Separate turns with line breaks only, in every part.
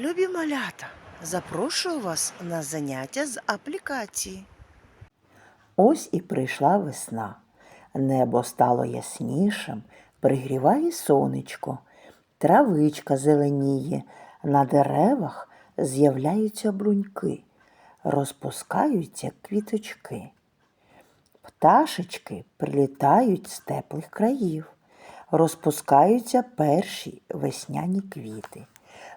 Любі малята, запрошую вас на заняття з аплікації.
Ось і прийшла весна. Небо стало яснішим, пригріває сонечко, травичка зеленіє, на деревах з'являються бруньки, розпускаються квіточки. Пташечки прилітають з теплих країв, розпускаються перші весняні квіти.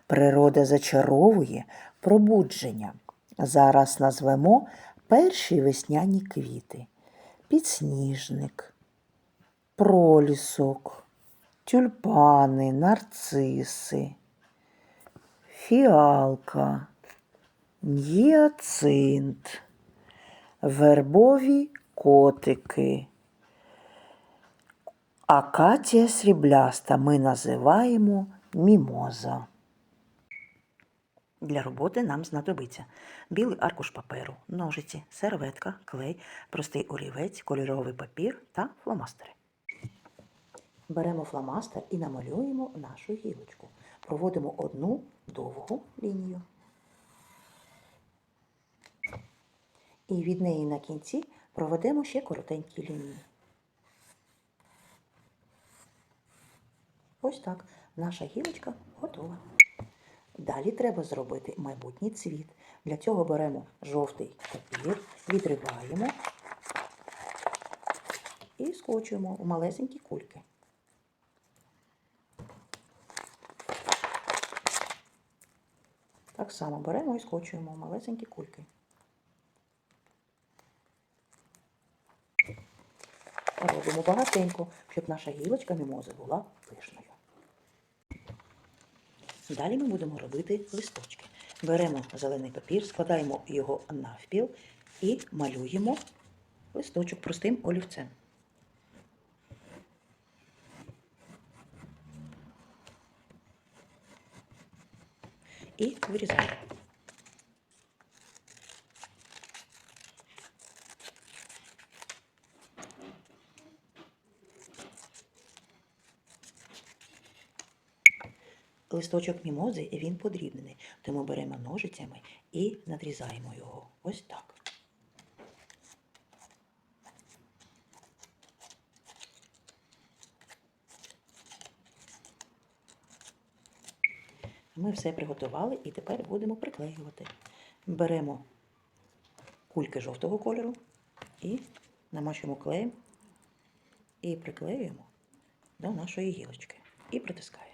Природа зачаровує пробудження. Зараз назвемо перші весняні квіти: підсніжник, пролісок, тюльпани, нарциси, фіалка, гіацинт, вербові котики. Акація срібляста ми називаємо мімоза. Для роботи нам знадобиться білий аркуш паперу, ножиці, серветка, клей, простий олівець, кольоровий папір та фломастери. Беремо фломастер і намалюємо нашу гілочку. Проводимо одну довгу лінію. І від неї на кінці проведемо ще коротенькі лінії. Ось так наша гілочка готова. Далі треба зробити майбутній цвіт. Для цього беремо жовтий папір, відриваємо і скочуємо в малесенькі кульки. Так само беремо і скочуємо в малесенькі кульки. Робимо багатенько, щоб наша гілочка мімози була пишною. Далі ми будемо робити листочки. Беремо зелений папір, складаємо його навпіл і малюємо листочок простим олівцем. І вирізаємо. Листочок мімози він подрібнений, тому беремо ножицями і надрізаємо його. Ось так. Ми все приготували і тепер будемо приклеювати. Беремо кульки жовтого кольору і намащуємо клеєм і приклеюємо до нашої гілочки. І притискаємо.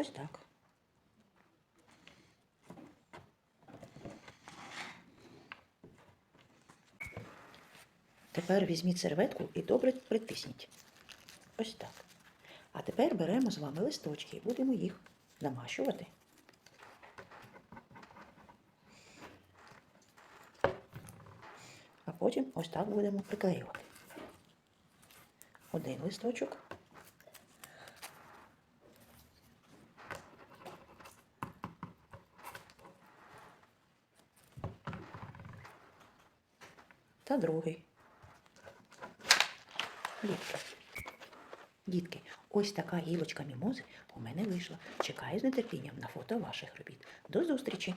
Ось так. Тепер візьміть серветку і добре притисніть. Ось так. А тепер беремо з вами листочки і будемо їх намащувати. А потім ось так будемо приклеювати. Один листочок. Та другий. Дітки. Дітки, ось така гілочка мімози у мене вийшла. Чекаю з нетерпінням на фото ваших робіт. До зустрічі!